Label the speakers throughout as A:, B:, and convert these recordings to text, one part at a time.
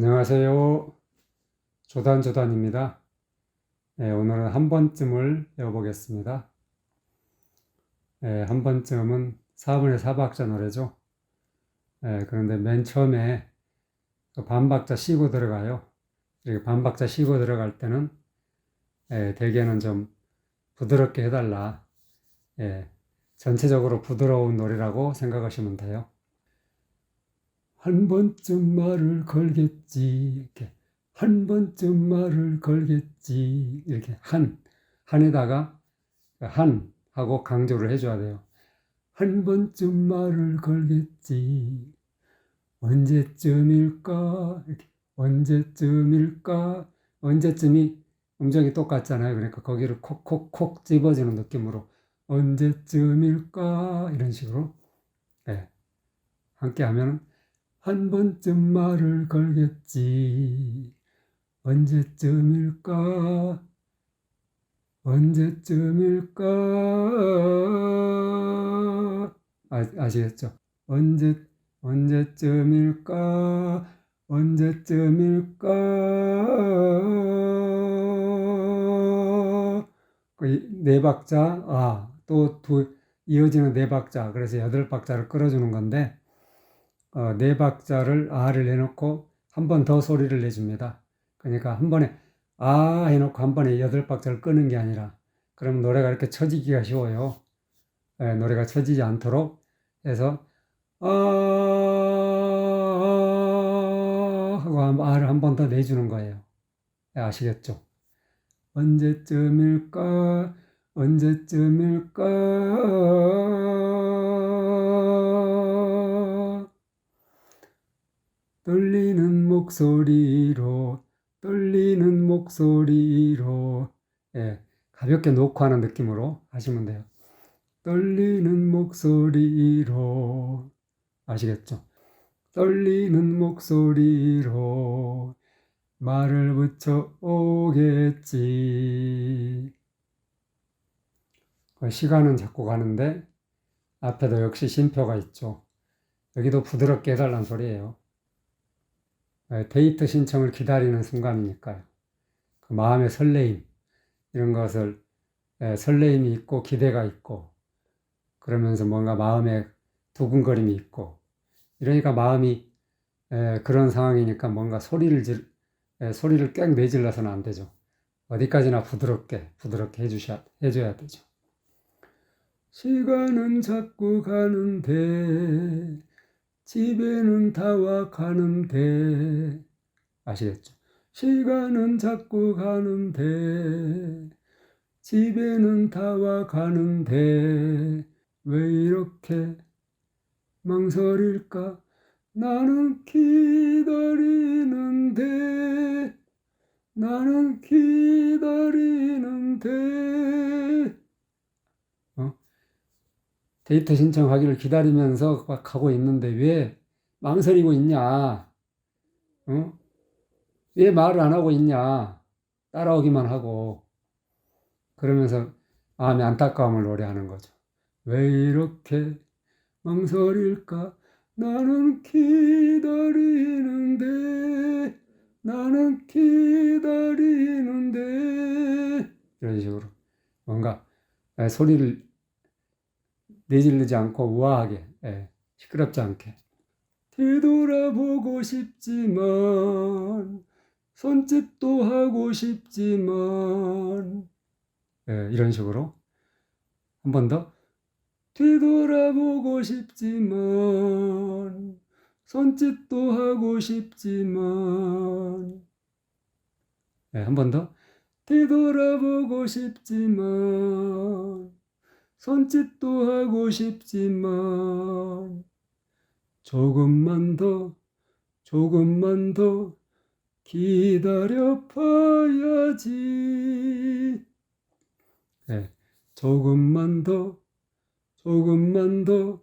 A: 안녕하세요. 조단조단입니다. 네, 오늘은 한 번쯤을 배워보겠습니다. 네, 한 번쯤은 4분의 4박자 노래죠. 네, 그런데 맨 처음에 그 반박자 쉬고 들어가요. 이렇게 반박자 쉬고 들어갈 때는 예, 대개는 좀 부드럽게 해달라. 예, 전체적으로 부드러운 노래라고 생각하시면 돼요. 한 번쯤 말을 걸겠지. 이렇게. 한 번쯤 말을 걸겠지. 이렇게. 한. 한에다가 한 하고 강조를 해줘야 돼요. 한 번쯤 말을 걸겠지. 언제쯤일까? 이렇게. 언제쯤일까? 언제쯤이 음정이 똑같잖아요. 그러니까 거기를 콕콕콕 집어주는 느낌으로 언제쯤일까? 이런 식으로. 예. 함께 하면 한 번쯤 말을 걸겠지. 언제쯤일까? 언제쯤일까? 아, 아시겠죠? 언제, 언제쯤일까? 언제쯤일까? 그네 박자, 아, 또 두, 이어지는 네 박자, 그래서 여덟 박자를 끌어주는 건데, 어, 네 박자를 아를 해놓고 한 번 더 소리를 내줍니다. 그러니까 한 번에 아 해놓고 한 번에 여덟 박자를 끄는 게 아니라 그럼 노래가 이렇게 쳐지기가 쉬워요. 예, 노래가 쳐지지 않도록 해서 아 하고 아를 한 번 더 내주는 거예요. 예, 아시겠죠? 언제쯤일까? 언제쯤일까? 목소리로 떨리는 목소리로 예, 가볍게 놓고 하는 느낌으로 하시면 돼요. 떨리는 목소리로 아시겠죠? 떨리는 목소리로 말을 붙여 오겠지. 그 시간은 자꾸 가는데 앞에도 역시 쉼표가 있죠. 여기도 부드럽게 해달라는 소리예요. 예, 데이트 신청을 기다리는 순간이니까요. 그 마음의 설레임, 이런 것을, 예, 설레임이 있고 기대가 있고, 그러면서 뭔가 마음에 두근거림이 있고, 이러니까 마음이 예, 그런 상황이니까 뭔가 소리를 질, 소리를 꽥 내질러서는 안 되죠. 어디까지나 부드럽게, 부드럽게 해주셔야, 해줘야 되죠. 시간은 자꾸 가는데, 집에는 다와 가는 데 아시겠죠? 시간은 자꾸 가는 데 집에는 다와 가는 데 왜 이렇게 망설일까? 나는 기다리는데. 나는 기다리는데 데이터 신청하기를 기다리면서 막 가고 있는데 왜 망설이고 있냐? 어? 왜 말을 안 하고 있냐? 따라오기만 하고. 그러면서 마음의 안타까움을 노래하는 거죠. 왜 이렇게 망설일까? 나는 기다리는데, 나는 기다리는데, 이런 식으로 뭔가 소리를 내질르지 않고 우아하게, 예, 시끄럽지 않게. 뒤돌아보고 싶지만, 손짓도 하고 싶지만, 예, 이런 식으로. 한 번 더. 뒤돌아보고 싶지만, 손짓도 하고 싶지만, 예, 한 번 더. 뒤돌아보고 싶지만, 손짓도 하고 싶지만 조금만 더 조금만 더 기다려 봐야지. 네, 조금만 더 조금만 더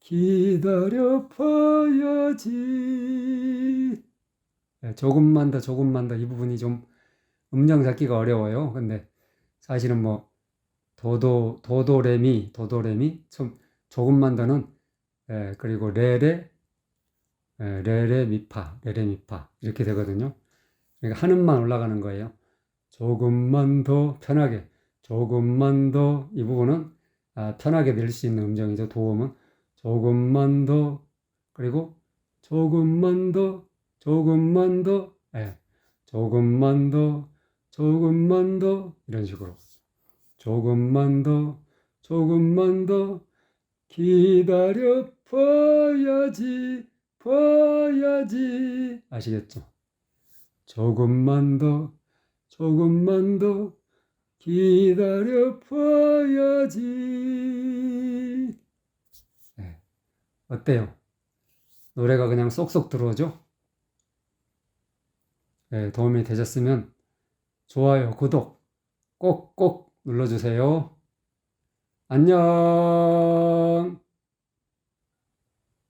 A: 기다려 봐야지. 네, 조금만 더 조금만 더 이 부분이 좀 음정 잡기가 어려워요. 근데 사실은 뭐 도도 도도레미 도도레미 좀 조금만 더는 예, 그리고 레레 예, 에, 레레 미파, 레레 미파 이렇게 되거든요. 그러니까 한음만 올라가는 거예요. 조금만 더 편하게, 조금만 더 이 부분은 아, 편하게 낼 수 있는 음정이죠. 도음은 조금만 더 그리고 조금만 더, 조금만 더, 예, 조금만 더, 조금만 더 이런 식으로 조금만 더, 조금만 더 기다려 봐야지, 봐야지 아시겠죠? 조금만 더, 조금만 더 기다려 봐야지. 네. 어때요? 노래가 그냥 쏙쏙 들어오죠? 네, 도움이 되셨으면 좋아요, 구독 꼭꼭 눌러주세요. 안녕.